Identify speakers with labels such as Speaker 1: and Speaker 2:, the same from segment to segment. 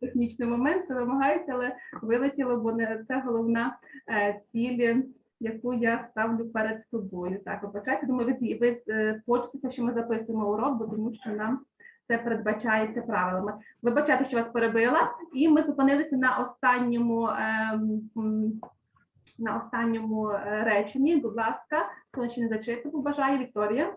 Speaker 1: технічний момент, вимагається, але вилетіло, бо не це головна е, ціль, яку я ставлю перед собою. Так, вибачайте, думаю, ви, ви е, хочете, що ми записуємо урок, бо тому що нам це передбачається правилами. Вибачайте, що вас перебила, і ми зупинилися на останньому. Ем, на останньому е, реченні, будь ласка, хто ще не зачитував, бажає Вікторія.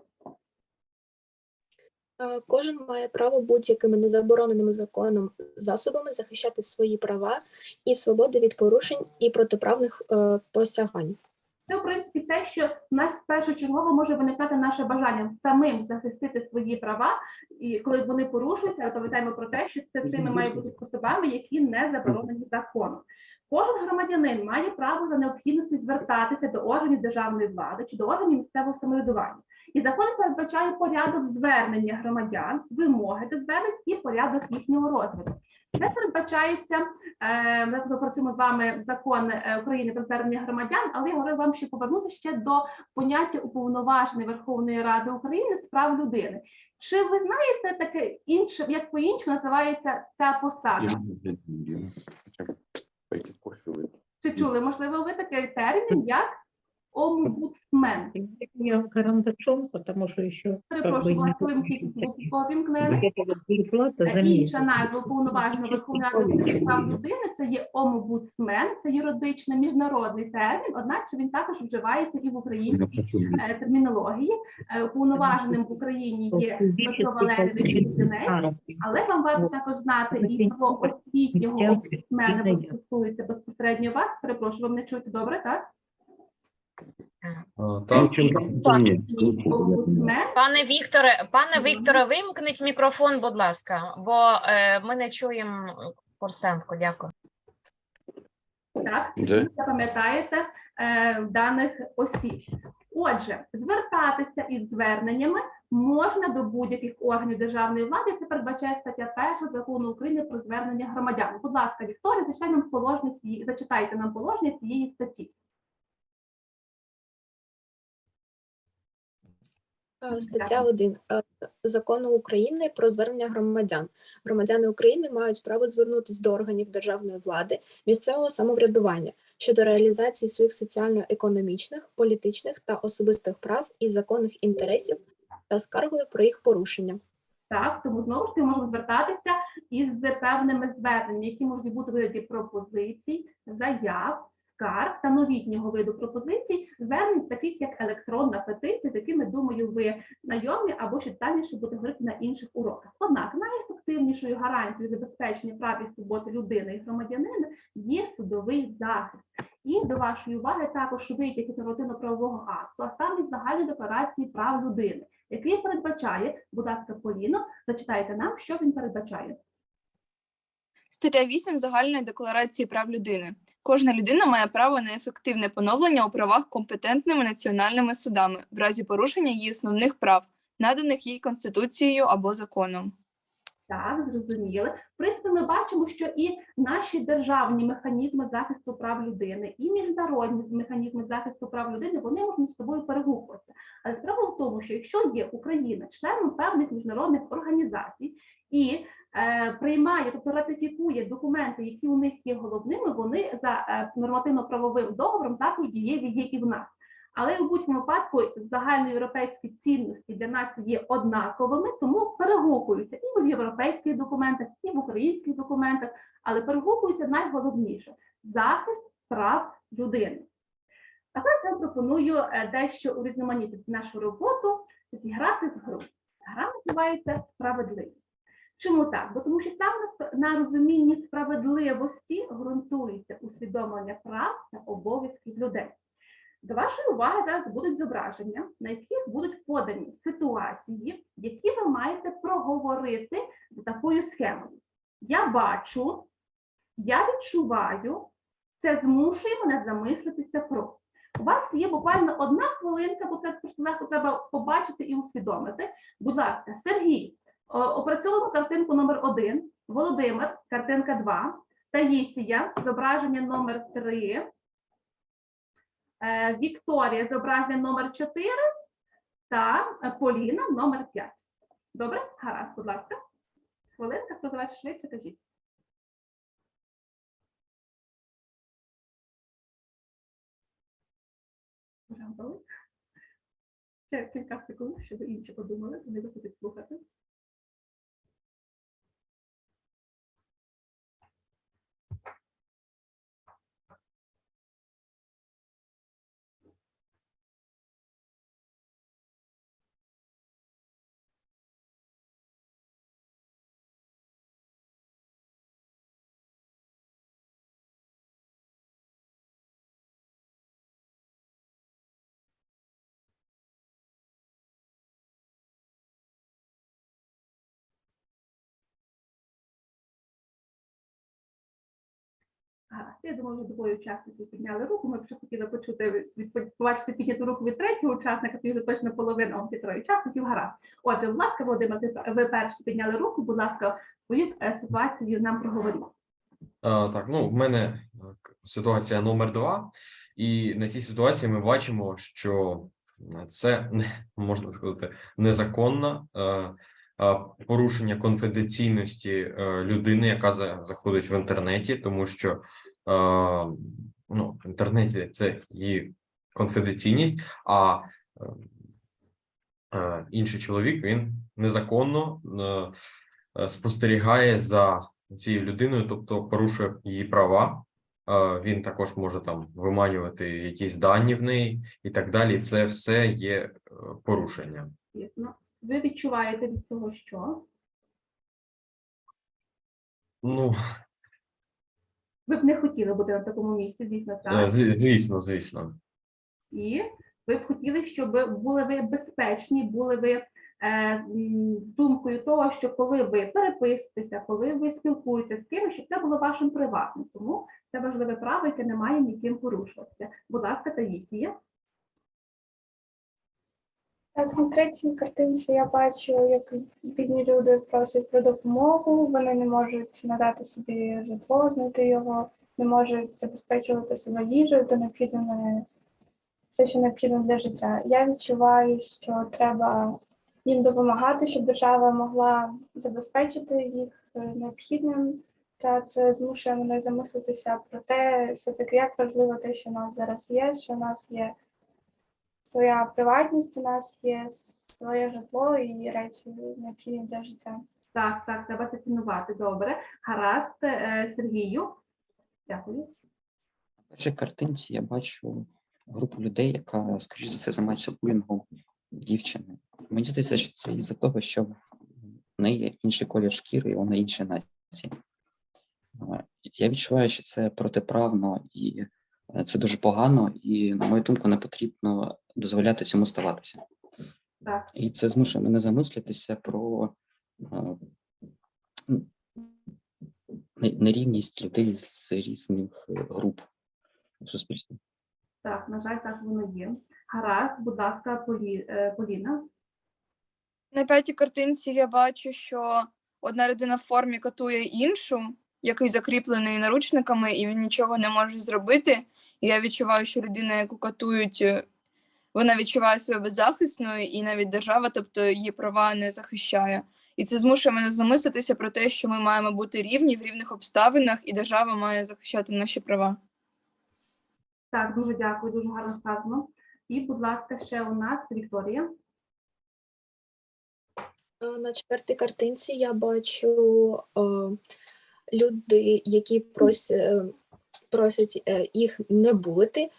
Speaker 2: Кожен має право будь-якими незабороненими законом засобами захищати свої права і свободи від порушень і протиправних е, посягань.
Speaker 1: Це, в принципі, те, що в нас першочергово може виникати наше бажання самим захистити свої права, і коли вони порушуються, але пам'ятаємо про те, що це тими мають бути способами, які не заборонені законом. Кожен громадянин має право за необхідності звертатися до органів державної влади чи до органів місцевого самоврядування. І закон передбачає порядок звернення громадян, вимоги до звернень і порядок їхнього розгляду. Це передбачається е, ми працюємо з вами закон е, України про звернення громадян, але я говорю вам, що повернуся ще до поняття уповноваженої Верховної Ради України з прав людини. Чи ви знаєте таке інше, як по-іншому називається ця посада? Чи чули, можливо, ви такий термін, як омбудсмен?
Speaker 3: Я карандашом, потому что еще
Speaker 1: Перепрошую,
Speaker 3: не
Speaker 1: вас вимкніть звук, Е, Інша назва уповноваженого Верховної Ради прав людини це є омбудсмен, це юридично міжнародний термін, однак він також вживається і в українській е, термінології. Е, Уповноваженим в Україні є Дмитро Валерійович Кузинець, але вам варто також знати і про освітнього омбудсмена, бо стосується безпосередньо вас. Перепрошую, ви мене чуєте добре, так?
Speaker 4: Так,
Speaker 5: Пане Вікторе, пане Вікторе, вимкніть мікрофон, будь ласка, бо е, ми не чуємо Курсенко. Дякую.
Speaker 1: Так, ви запам'ятаєте е, даних осіб. Отже, звертатися із зверненнями можна до будь-яких органів державної влади. Це передбачає стаття 1 закону України про звернення громадян. Будь ласка, Вікторія, зачитай нам положення цієї, зачитайте нам положення цієї статті.
Speaker 2: Стаття 1 е, Закону України про звернення громадян. Громадяни України мають право звернутися до органів державної влади, місцевого самоврядування щодо реалізації своїх соціально-економічних, політичних та особистих прав і законних інтересів та скаргою про їх порушення.
Speaker 1: Так, тому знову ж таки можемо звертатися із певними зверненнями, які можуть бути вигляді пропозицій, заяв, скарг та новітнього виду пропозицій, звернень, таких як електронна петиція, з якими, думаю, ви знайомі або ще детальніше буде говорити на інших уроках. Однак найефективнішою гарантією забезпечення прав і свободи людини і громадянина є судовий захист. І до вашої уваги також витяг із нормативно-правового акту, а саме загальної декларації прав людини, який передбачає, будь ласка, Поліно, зачитайте нам, що він передбачає.
Speaker 6: Стаття 8 Загальної декларації прав людини. Кожна людина має право на ефективне поновлення у правах компетентними національними судами в разі порушення її основних прав, наданих їй Конституцією або законом.
Speaker 1: Так, зрозуміли. В принципі, ми бачимо, що і наші державні механізми захисту прав людини, і міжнародні механізми захисту прав людини вони можуть між собою перегукуватися. Але справа в тому, що якщо є Україна членом певних міжнародних організацій і е, приймає, тобто ратифікує документи, які у них є головними, вони за е, нормативно-правовим договором також дієві є і в нас. Але у будь-якому випадку загальноєвропейські цінності для нас є однаковими, тому перегукуються і в європейських документах, і в українських документах, але перегукуються найголовніше захист прав людини. А зараз я пропоную е, дещо урізноманітнити нашу роботу, зіграти в гру. Гра називається справедливість. Чому так? Бо тому що саме на розумінні справедливості ґрунтується усвідомлення прав та обов'язків людей. До вашої уваги зараз будуть зображення, на яких будуть подані ситуації, які ви маєте проговорити за такою схемою. Я бачу, я відчуваю, це змушує мене замислитися про. У вас є буквально одна хвилинка, бо це легко треба побачити і усвідомити. Будь ласка, Сергій, Опрацьовуємо картинку номер 1 Володимир, картинка 2, Таїсія, зображення номер 3 е, Вікторія, зображення номер 4 та е, Поліна номер 5 Добре? Гаразд, будь ласка. Хвилинка, хто за вас швидше, кажіть. Ще кілька секунд, щоб інші подумали, вони виходять слухати. Я думаю, вже двоє учасників підняли руку. Ми б ще хотіли почути побачити підняту руку від третього учасника, тоді вже точно половина он троє учасників. Гаразд. Отже, будь ласка, Володимир, ви перші підняли руку. Будь ласка, свою е, ситуацію нам проговоріть.
Speaker 7: Так, ну, в мене ситуація номер два, і на цій ситуації ми бачимо, що е, це можна сказати незаконне е, е, порушення конфіденційності е, людини, яка заходить в інтернеті, тому що ну, в інтернеті це її конфіденційність, а е, е, інший чоловік він незаконно спостерігає за цією людиною, тобто порушує її права. Він також може там виманювати якісь дані в неї і так далі. Це все є порушенням.
Speaker 1: Звісно. Ви відчуваєте від того, що
Speaker 7: Ну,
Speaker 1: ви б не хотіли бути на такому місці, звісно,
Speaker 7: е,
Speaker 1: так.
Speaker 7: з- звісно, звісно.
Speaker 1: І ви б хотіли, щоб були ви безпечні, були ви е, м, з думкою того, що коли ви переписуєтеся, коли ви спілкуєтеся з кимось, щоб це було вашим приватним. Тому це важливе право, яке не має ніким порушуватися. Будь ласка, Таїсія.
Speaker 8: На третій картинці я бачу, як бідні люди просять про допомогу, вони не можуть надати собі житло, знайти його, не можуть забезпечувати себе їжею та необхідними все, що необхідно для життя. Я відчуваю, що треба їм допомагати, щоб держава могла забезпечити їх е, необхідним. Та це змушує мене замислитися про те, все-таки як важливо те, що у нас зараз є, що у нас є своя приватність, у нас є своє житло і речі необхідні для життя.
Speaker 1: Так, так, треба це цінувати. Добре. Гаразд, е, Сергію. Дякую.
Speaker 9: На першій картинці я бачу групу людей, яка, скоріш за все, займається булінгом дівчини. Мені здається, що це із-за того, що в неї інший колір шкіри, і вона іншої нації. А, Я відчуваю, що це протиправно і е, це дуже погано, і, на мою думку, не потрібно дозволяти цьому ставатися.
Speaker 1: Так.
Speaker 9: І це змушує мене замислитися про е, нерівність людей з різних е, груп в суспільстві.
Speaker 1: Так, на жаль, так воно є. Гаразд, будь ласка, Полі, е, Поліна.
Speaker 6: На п'ятій картинці я бачу, що одна людина в формі катує іншу, який закріплений наручниками, і він нічого не може зробити. І я відчуваю, що людина, яку катують, е, вона відчуває себе беззахисною, і навіть держава, тобто її права не захищає. І це змушує мене замислитися про те, що ми маємо бути рівні в рівних обставинах, і держава має захищати наші права.
Speaker 1: Так, дуже дякую, дуже гарно сказано. І, будь ласка, ще у нас Вікторія.
Speaker 2: Е, На четвертій картинці я бачу е, люди, які просять, просять е, їх не булити.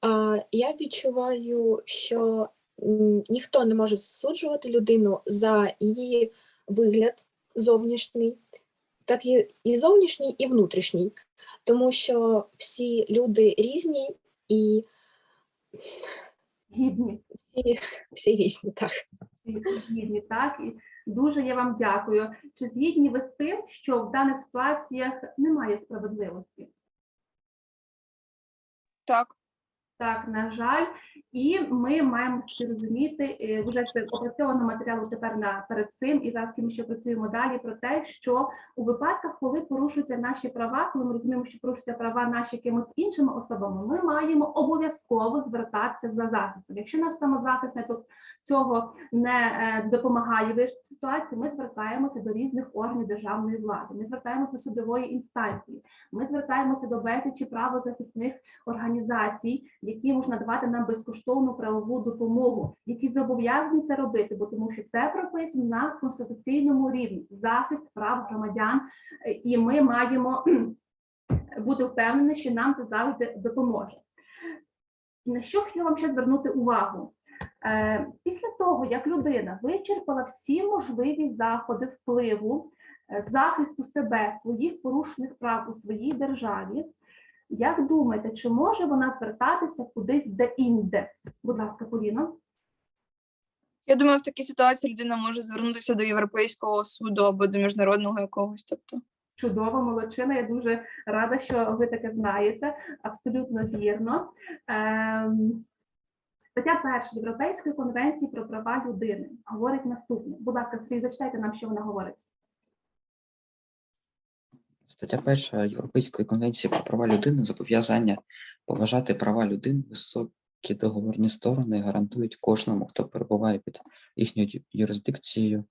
Speaker 2: А я відчуваю, що ніхто не може засуджувати людину за її вигляд зовнішній, так і, зовнішній, і внутрішній, тому що всі люди різні і
Speaker 1: Гідні.
Speaker 2: всі, всі різні, так.
Speaker 1: Згідні, так. І дуже я вам дякую. Чи згідні ви з тим, що в даних ситуаціях немає справедливості?
Speaker 6: Так.
Speaker 1: Так, на жаль, і ми маємо всі розуміти, е, вже це опрацьовано матеріалу тепер на перед цим, і зараз ми ще працюємо далі про те, що у випадках, коли порушуються наші права, коли ми розуміємо, що порушуються права наші якимось іншими особами, ми маємо обов'язково звертатися за захистом. Якщо наш самозахист не цього не е, допомагає вирішити ситуацію, ми звертаємося до різних органів державної влади. Ми звертаємося до судової інстанції. Ми звертаємося до безлічі правозахисних організацій, які можуть надавати нам безкоштовну правову допомогу, які зобов'язані це робити, бо тому що це прописано на конституційному рівні захист прав громадян, і ми маємо бути впевнені, що нам це завжди допоможе. На що хотіла вам ще звернути увагу? Е, Після того, як людина вичерпала всі можливі заходи впливу, е, захисту себе, своїх порушених прав у своїй державі, як думаєте, чи може вона звертатися кудись де-інде? Будь ласка, Поліно.
Speaker 6: Я думаю, в такій ситуації людина може звернутися до Європейського суду або до міжнародного якогось. Тобто,
Speaker 1: Чудова молодчина. Я дуже рада, що ви таке знаєте. Абсолютно вірно. Ем, Стаття перша Європейської конвенції про права людини говорить наступне. Будь ласка, Сергій, зачитайте нам, що вона говорить.
Speaker 9: Стаття перша Європейської конвенції про права людини зобов'язання поважати права людини високі договорні сторони гарантують кожному, хто перебуває під їхньою юрисдикцією,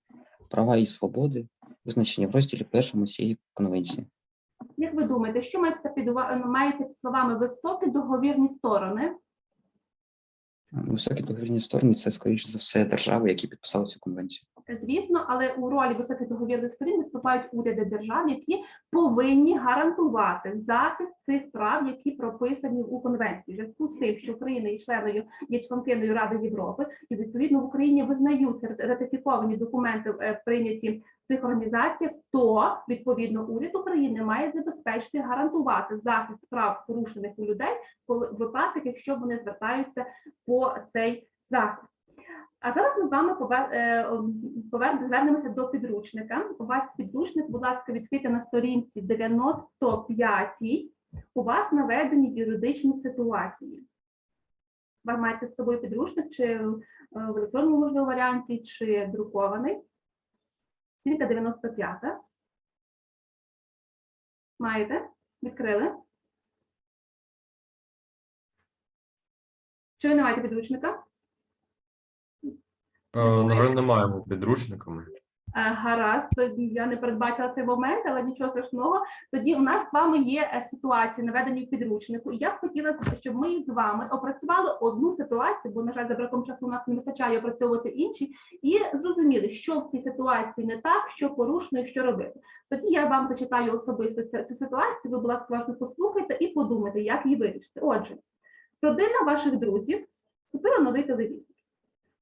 Speaker 9: права і свободи, визначені в розділі першому цієї конвенції.
Speaker 1: Як ви думаєте, що мається під маєте словами високі договірні сторони?
Speaker 9: Високі договірні сторони це, скоріш за все, держави, які підписали цю конвенцію.
Speaker 1: Звісно, але у ролі високих договірних сторін виступають уряди держав, які повинні гарантувати захист цих прав, які прописані у конвенції. В Зв'язку з тим, що Україна є членою є членкиною Ради Європи, і відповідно в Україні визнаються рат- ратифіковані документи, е, прийняті цих організаціях, то відповідно уряд України має забезпечити гарантувати захист прав порушених у людей, коли в випадках, якщо вони звертаються по цей захист. А зараз ми з вами е, повер- звернемося до підручника. У вас підручник, будь ласка, відкрийте на сторінці 95. У вас наведені юридичні ситуації. Ви маєте з собою підручник чи е, в електронному можливо варіанті, чи друкований. Сторінка 95. Маєте? Відкрили? Чи ви не маєте підручника?
Speaker 7: Е, На жаль, не маємо підручниками.
Speaker 1: Е, Гаразд, я не передбачила цей момент, але нічого страшного. Тоді у нас з вами є е, ситуації, наведені в підручнику. І я б хотіла, щоб ми з вами опрацювали одну ситуацію, бо, на жаль, за браком часу у нас не вистачає опрацьовувати інші, і зрозуміли, що в цій ситуації не так, що порушено і що робити. Тоді я вам зачитаю особисто цю, цю ситуацію. Ви, будь ласка, уважно послухайте і подумайте, як її вирішити. Отже, родина ваших друзів купила новий телевізор.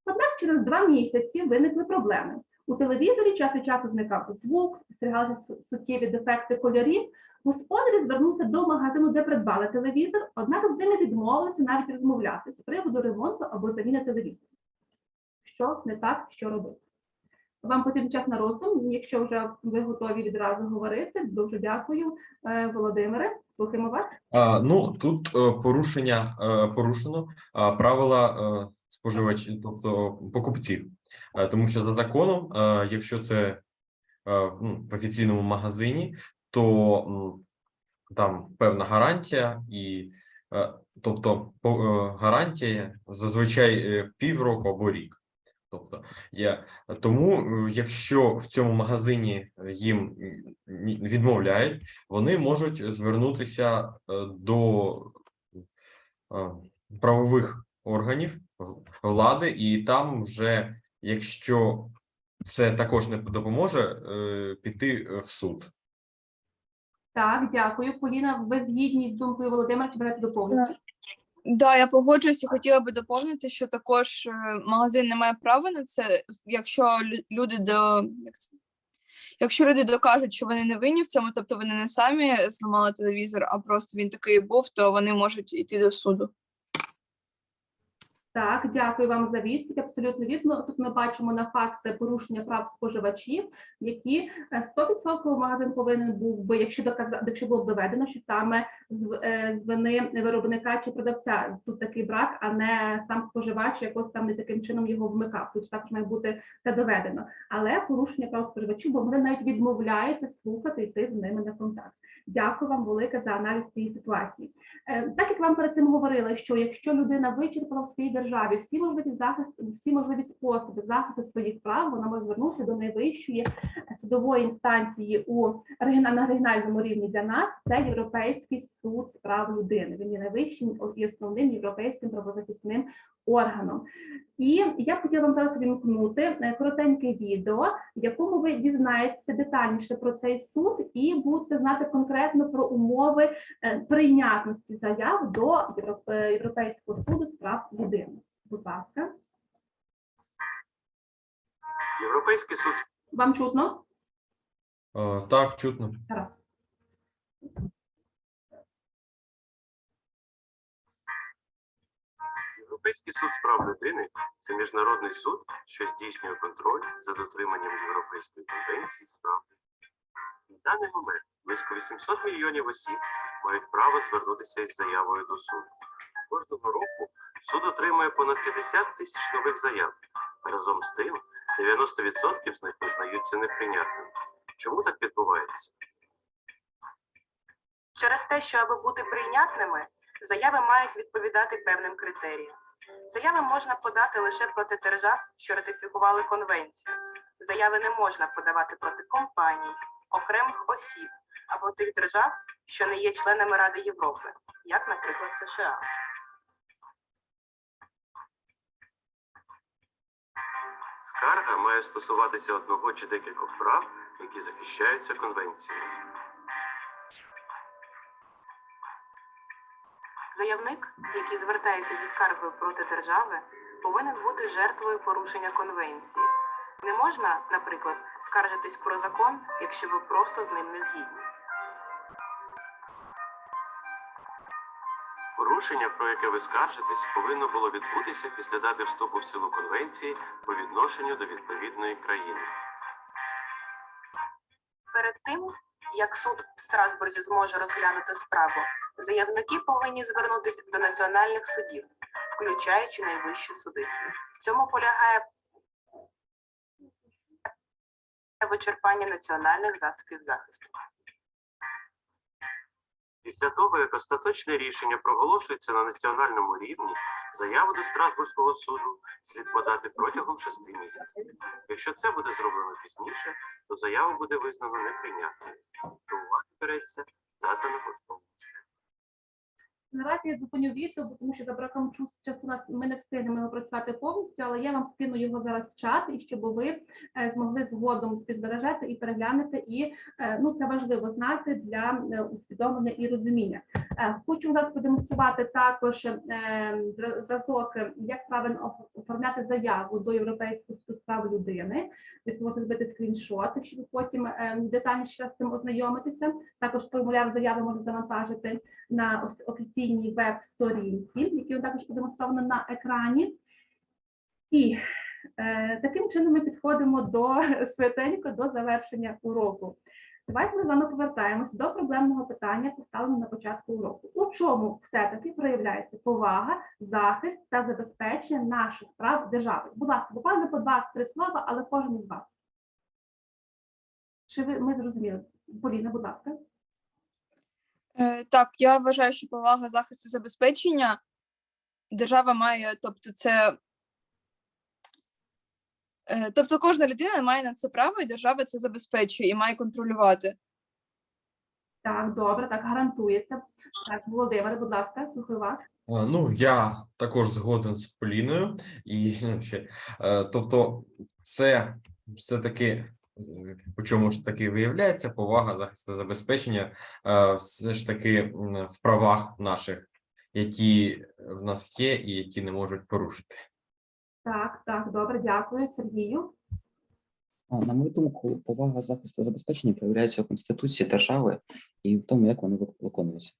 Speaker 1: Однак через два місяці виникли проблеми. У телевізорі час від часу зникав звук, спостерігалися суттєві дефекти кольорів. Господарі звернувся до магазину, де придбали телевізор, однак з ними відмовилися навіть розмовляти з приводу ремонту або заміни телевізора. Що не так, що робити? Вам потрібен час на роздум. Якщо вже ви готові відразу говорити, дуже дякую, Е, Володимире. Слухаємо вас.
Speaker 7: А, ну тут е, порушення е, порушено правила споживачів, тобто покупців, Е, тому що за законом, е, якщо це е, ну, в офіційному магазині, то там певна гарантія, і тобто гарантія зазвичай півроку або рік. Тобто є. Тому, якщо в цьому магазині їм відмовляють, вони можуть звернутися до правових органів влади, і там вже, якщо це також не допоможе, е, піти е, в суд.
Speaker 1: Так, дякую. Поліна, ви згідні з думкою Володимира, чи берете доповнення?
Speaker 6: да, я погоджуюсь і хотіла би доповнити, що також е, магазин не має права на це, якщо люди до як це? Якщо люди докажуть, що вони не винні в цьому, тобто вони не самі зламали телевізор, а просто він такий був, то вони можуть йти до суду.
Speaker 1: Так, дякую вам за відповідь. Абсолютно вірно. Тут ми бачимо на факт порушення прав споживачів, які е, 100% магазин повинен був би, якщо доказати, якщо було б доведено, що саме з, е, вини виробника чи продавця тут такий брак, а не сам споживач якось там не таким чином його вмикав. Тут також має бути це доведено. Але порушення прав споживачів, бо вони навіть відмовляються слухати йти з ними на контакт. Дякую вам велике за аналіз цієї ситуації. Е, Так як вам перед цим говорила, що якщо людина вичерпала в своїй державі всі можливі захист, всі можливі способи захисту своїх прав, вона може звернутися до найвищої судової інстанції у на регіональному рівні для нас. Це Європейський суд з прав людини. Він є найвищим і основним європейським правозахисним органом. І я хотіла вам зараз вімкнути е, коротеньке відео, в якому ви дізнаєтеся детальніше про цей суд і будете знати конкретно про умови е, прийнятності заяв до е, Європейського суду з прав людини. Будь ласка,
Speaker 10: Європейський суд
Speaker 1: вам чутно?
Speaker 7: Е, Так, чутно.
Speaker 1: Гаразд.
Speaker 10: Європейський суд з прав людини це міжнародний суд, що здійснює контроль за дотриманням Європейської конвенції з прав. людини. На даний момент близько 800 мільйонів осіб мають право звернутися із заявою до суду. Кожного року суд отримує понад 50 тисяч нових заяв. Разом з тим, 90% з них визнаються неприйнятними. Чому так відбувається?
Speaker 11: Через те, що аби бути прийнятними, заяви мають відповідати певним критеріям. Заяви можна подати лише проти держав, що ратифікували конвенцію. Заяви не можна подавати проти компаній, окремих осіб або тих держав, що не є членами Ради Європи, як, наприклад, США.
Speaker 10: Скарга має стосуватися одного чи декількох прав, які захищаються конвенцією.
Speaker 11: Заявник, який звертається зі скаргою проти держави, повинен бути жертвою порушення конвенції. Не можна, наприклад, скаржитись про закон, якщо ви просто з ним не згідні.
Speaker 10: Порушення, про яке ви скаржитесь, повинно було відбутися після дати вступу в силу конвенції по відношенню до відповідної країни.
Speaker 11: Перед тим, як суд в Страсбурзі зможе розглянути справу, заявники повинні звернутися до національних судів, включаючи найвищі суди. В цьому полягає вичерпання національних засобів захисту.
Speaker 10: Після того, як остаточне рішення проголошується на національному рівні, заяву до Страсбурзького суду слід подати протягом шести місяців. Якщо це буде зроблено пізніше, то заяву буде визнано неприйнятною. До уваги береться дата на поштовому шляху.
Speaker 1: Наразі я зупиню відео, тому що за браком часу нас ми не встигнемо працювати повністю, але я вам скину його зараз в чат, і щоб ви е, змогли згодом співбережете і переглянути. І е, ну це важливо знати для е, усвідомлення і розуміння. Хочу зараз продемонструвати також зразок, як правильно оформляти заяву до Європейського з людини. Тобто можна зробити скріншот, щоб потім детальніше з цим ознайомитися. Також формуляр заяви можна завантажити на ос- офіційній веб-сторінці, які також продемонстровано на екрані. І е, таким чином ми підходимо до швиденько до завершення уроку. Давайте ми з вами повертаємося до проблемного питання, поставленого на початку уроку. У чому все-таки проявляється повага, захист та забезпечення наших прав держави? Будь ласка, буквально по два-три слова, але кожен із вас. Чи ви ми зрозуміли? Поліна, будь ласка.
Speaker 6: Е, Так, я вважаю, що повага захисту забезпечення держава має, тобто це. е, Тобто кожна людина має на це право, і держава це забезпечує і має контролювати.
Speaker 1: Так, добре, так гарантується. Так, Володимире, будь ласка, слухаю вас.
Speaker 7: Ну, я також згоден з Поліною, і ну, ще, е, тобто, це все-таки е, по чому ж таки виявляється повага захисту забезпечення, е, все ж таки в правах наших, які в нас є і які не можуть порушити.
Speaker 1: Так, так, добре, дякую, Сергію.
Speaker 9: На мою думку, повага захисту забезпечення проявляється у Конституції держави і в тому, як вони виконуються.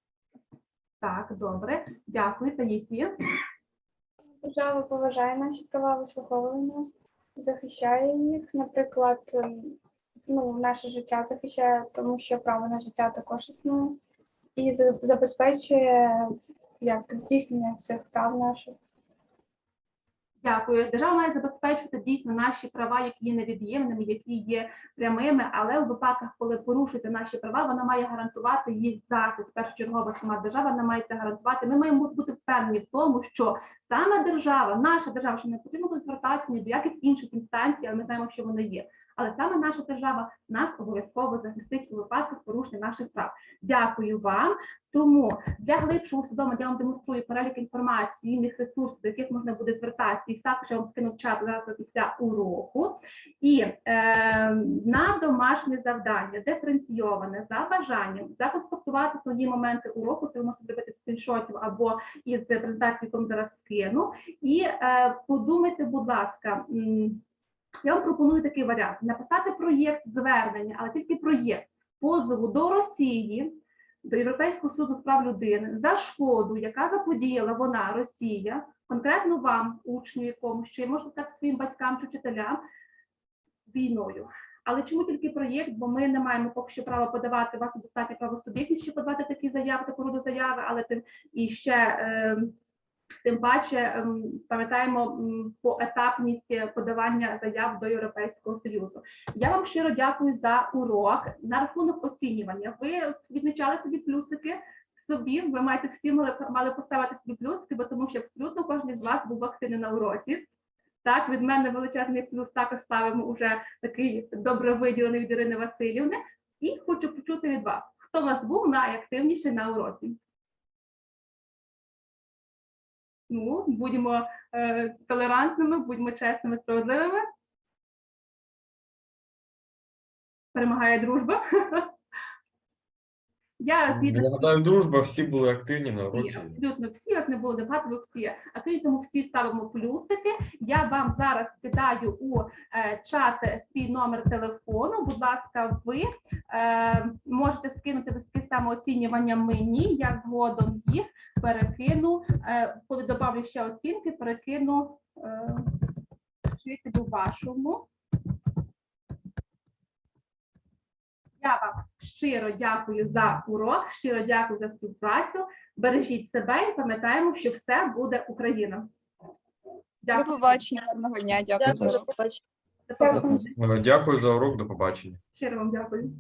Speaker 1: Так, добре, дякую, Таїсія.
Speaker 8: Держава поважає наші права, вислуховує нас, захищає їх. Наприклад, ем, ну, наше життя захищає, тому що право на життя також існує, і забезпечує як здійснення цих прав наших.
Speaker 1: Дякую. Держава має забезпечувати дійсно наші права, які є невід'ємними, які є прямими, але у випадках, коли порушуються наші права, вона має гарантувати їх захист. Першочергова сама держава вона має це гарантувати. Ми маємо бути впевнені в тому, що саме держава, наша держава, що не потрібно звертатися ні до яких інших інстанцій, але ми знаємо, що вони є. Але саме наша держава нас обов'язково захистить у випадках порушення наших прав. Дякую вам. Тому для глибшого усвідомлення я вам демонструю перелік інформації, вільних ресурсів, до яких можна буде звертатися. Їх також я вам скину в чат зараз після уроку. І е, на домашнє завдання диференційоване за бажанням законспектувати основні моменти уроку. Це ви можете зробити з скріншотів або із презентації, яку зараз скину. І е, подумайте, будь ласка. Я вам пропоную такий варіант: написати проєкт звернення, але тільки проєкт позову до Росії, до Європейського суду з прав людини за шкоду, яка заподіяла вона, Росія, конкретно вам, учню якомусь, чи можна так своїм батькам чи вчителям війною. Але чому тільки проєкт? Бо ми не маємо поки що права подавати вас достатньо правосуб'єктність, щоб подавати такі заяви, таку роду заяви, але тим і ще. Е, Тим паче ем, пам'ятаємо поетапність подавання заяв до Європейського союзу. Я вам щиро дякую за урок. На рахунок оцінювання. Ви відмічали собі плюсики собі. Ви маєте всі мали, мали поставити собі плюсики, бо тому що абсолютно кожен з вас був активний на уроці. Так, від мене величезний плюс також ставимо уже такий добре виділений від Ірини Васильівни. І хочу почути від вас, хто у вас був найактивніший на уроці. Ну, будемо е, толерантними, будьмо чесними, справедливими. Перемагає дружба. Я згідна
Speaker 7: Я гадаю, дружба, всі були активні на уроці.
Speaker 1: абсолютно всі, як не було ви всі. А крім тому всі ставимо плюсики. Я вам зараз скидаю у е, чат свій номер телефону. Будь ласка, ви е, можете скинути листки самооцінювання мені. Я згодом їх перекину. Е, коли добавлю ще оцінки, перекину е, вчителю вашому. Я вам щиро дякую за урок, щиро дякую за співпрацю. Бережіть себе і пам'ятаємо, що все буде Україна.
Speaker 6: До
Speaker 1: Дякую.
Speaker 6: побачення, гарного дня, дякую за
Speaker 2: Дякую за побачення.
Speaker 1: До побачення.
Speaker 7: Е, Дякую за урок, до побачення.
Speaker 1: Щиро вам дякую.